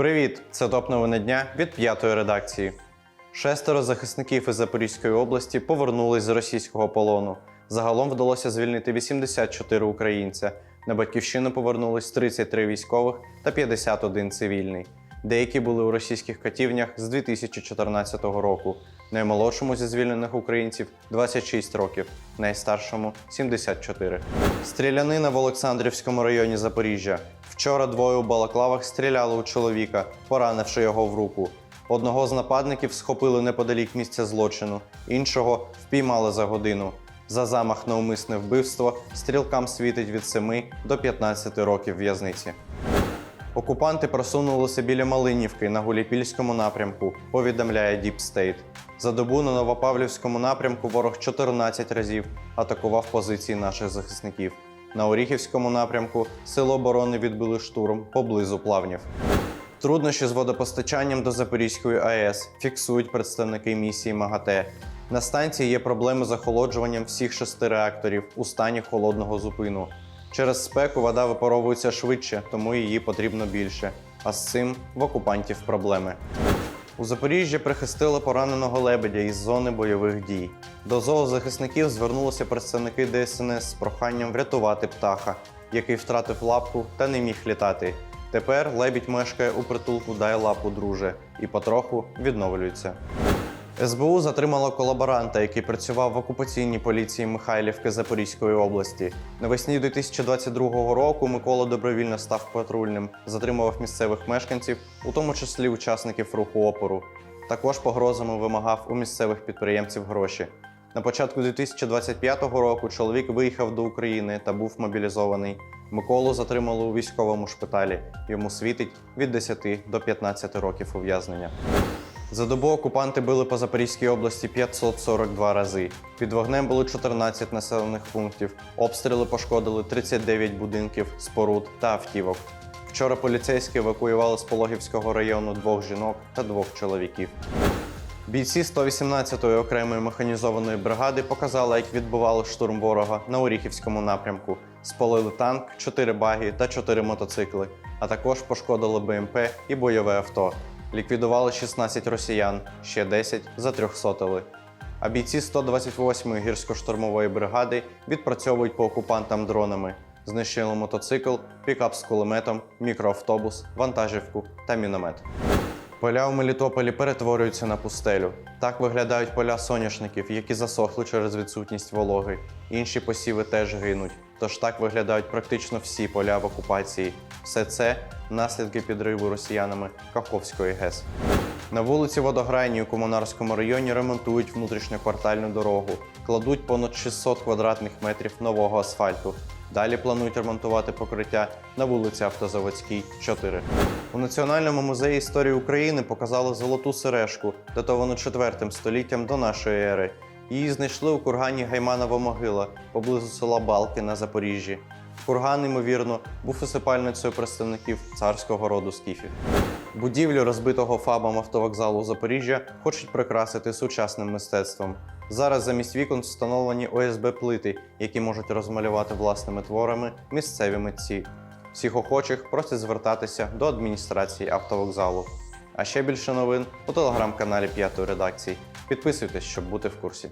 Привіт! Це топ новини дня від п'ятої редакції. Шестеро захисників із Запорізької області повернулись з російського полону. Загалом вдалося звільнити 84 українця. На батьківщину повернулись 33 військових та 51 цивільний. Деякі були у російських катівнях з 2014 року. Наймолодшому зі звільнених українців 26 років, найстаршому 74. Стрілянина в Олександрівському районі Запоріжжя. Вчора двоє у балаклавах стріляли у чоловіка, поранивши його в руку. Одного з нападників схопили неподалік місця злочину, іншого впіймали за годину. За замах на умисне вбивство стрілкам світить від 7 до 15 років в'язниці. Окупанти просунулися біля Малинівки на Гуліпільському напрямку, повідомляє State. За добу на Новопавлівському напрямку ворог 14 разів атакував позиції наших захисників. На Оріхівському напрямку сили оборони відбили штурм поблизу плавнів. Труднощі з водопостачанням до Запорізької АЕС фіксують представники місії МАГАТЕ. На станції є проблеми з охолоджуванням всіх шести реакторів у стані холодного зупину. Через спеку вода випаровується швидше, тому її потрібно більше. А з цим в окупантів проблеми. У Запоріжжі прихистили пораненого лебедя із зони бойових дій. До зоозахисників звернулися представники ДСНС з проханням врятувати птаха, який втратив лапку та не міг літати. Тепер лебідь мешкає у притулку Дай лапу, друже, і потроху відновлюється. СБУ затримало колаборанта, який працював в окупаційній поліції Михайлівки Запорізької області. Навесні 2022 року Микола добровільно став патрульним, затримував місцевих мешканців, у тому числі учасників руху опору. Також погрозами вимагав у місцевих підприємців гроші. На початку 2025 року чоловік виїхав до України та був мобілізований. Миколу затримали у військовому шпиталі. Йому світить від 10 до 15 років ув'язнення. За добу окупанти били по Запорізькій області 542 рази. Під вогнем було 14 населених пунктів. Обстріли пошкодили 39 будинків, споруд та автівок. Вчора поліцейські евакуювали з Пологівського району двох жінок та двох чоловіків. Бійці 118-ї окремої механізованої бригади показали, як відбували штурм ворога на Оріхівському напрямку. Спалили танк, 4 баги та 4 мотоцикли, а також пошкодили БМП і бойове авто. Ліквідували 16 росіян, ще 10 затрьохсотили. А бійці 128-ї гірсько-штурмової бригади відпрацьовують по окупантам дронами. Знищили мотоцикл, пікап з кулеметом, мікроавтобус, вантажівку та міномет. Поля у Мелітополі перетворюються на пустелю. Так виглядають поля соняшників, які засохли через відсутність вологи. Інші посіви теж гинуть. Тож так виглядають практично всі поля в окупації. Все це наслідки підриву росіянами Каховської ГЕС. На вулиці Водограйній у Комунарському районі ремонтують внутрішньоквартальну дорогу, кладуть понад 600 квадратних метрів нового асфальту. Далі планують ремонтувати покриття на вулиці Автозаводській, 4. У Національному музеї історії України показали золоту сережку, датовану 4 століттям до нашої ери. Її знайшли у кургані Гайманова могила поблизу села Балки на Запоріжжі. Курган, ймовірно, був усипальницею представників царського роду скіфів. Будівлю розбитого фабом автовокзалу Запоріжжя хочуть прикрасити сучасним мистецтвом. Зараз замість вікон встановлені ОСБ плити, які можуть розмалювати власними творами місцеві митці. Всіх охочих просять звертатися до адміністрації автовокзалу. А ще більше новин у телеграм-каналі П'ятої редакції. Підписуйтесь, щоб бути в курсі.